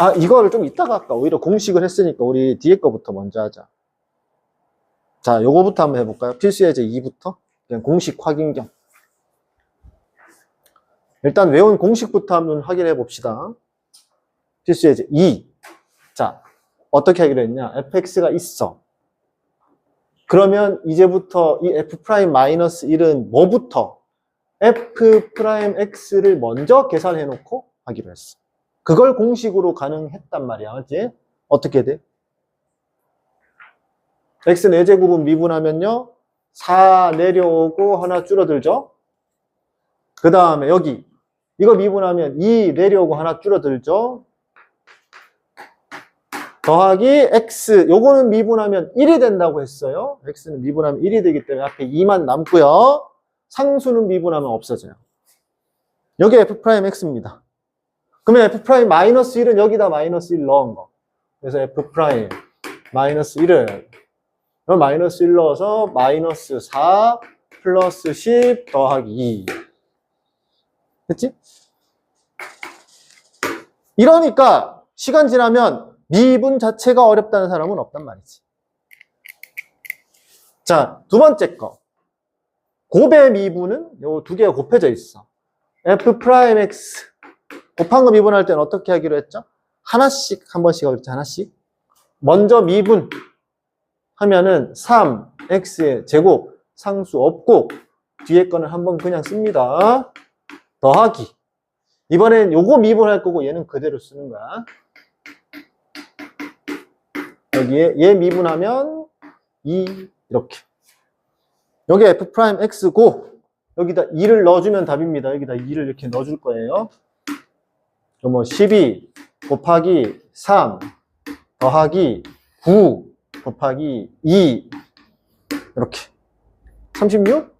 아, 이거를 좀 이따가 할까? 오히려 공식을 했으니까 우리 뒤에 거부터 먼저 하자. 자, 요거부터 한번 해볼까요? 필수 예제 2부터. 그냥 공식 확인 겸. 일단 외운 공식부터 한번 확인해 봅시다. 필수 예제 2. 자, 어떻게 하기로 했냐? fx가 있어. 그러면 이제부터 이 f'-1은 뭐부터? f'x를 먼저 계산해 놓고 하기로 했어. 그걸 공식으로 가능했단 말이야. 맞지? 어떻게 돼? x 4제곱은 미분하면요. 4 내려오고 하나 줄어들죠? 그 다음에 여기 이거 미분하면 2 내려오고 하나 줄어들죠? 더하기 x 요거는 미분하면 1이 된다고 했어요. x는 미분하면 1이 되기 때문에 앞에 2만 남고요. 상수는 미분하면 없어져요. 여기 f'x입니다. 그러면 f'-1은 여기다 마이너스 1 넣은 거. 그래서 f' 마이너스 1을 마이너스 1 넣어서 마이너스 4 플러스 10 더하기 2. 됐지? 이러니까 시간 지나면 미분 자체가 어렵다는 사람은 없단 말이지. 자, 두 번째 거. 곱의 미분은 요 두 개가 곱해져 있어. f'x 곱한 거 미분할 때는 어떻게 하기로 했죠? 하나씩 한 번씩 하겠죠. 하나씩. 먼저 미분 하면은 3x의 제곱 상수 없고 뒤에 거는 한번 그냥 씁니다. 더하기. 이번엔 요거 미분할 거고 얘는 그대로 쓰는 거야. 여기에 얘 미분하면 2 이렇게. 여기 f'x고 여기다 2를 넣어주면 답입니다. 여기다 2를 이렇게 넣어줄 거예요. 그럼 뭐12 곱하기 3 더하기 9 곱하기 2 이렇게. 36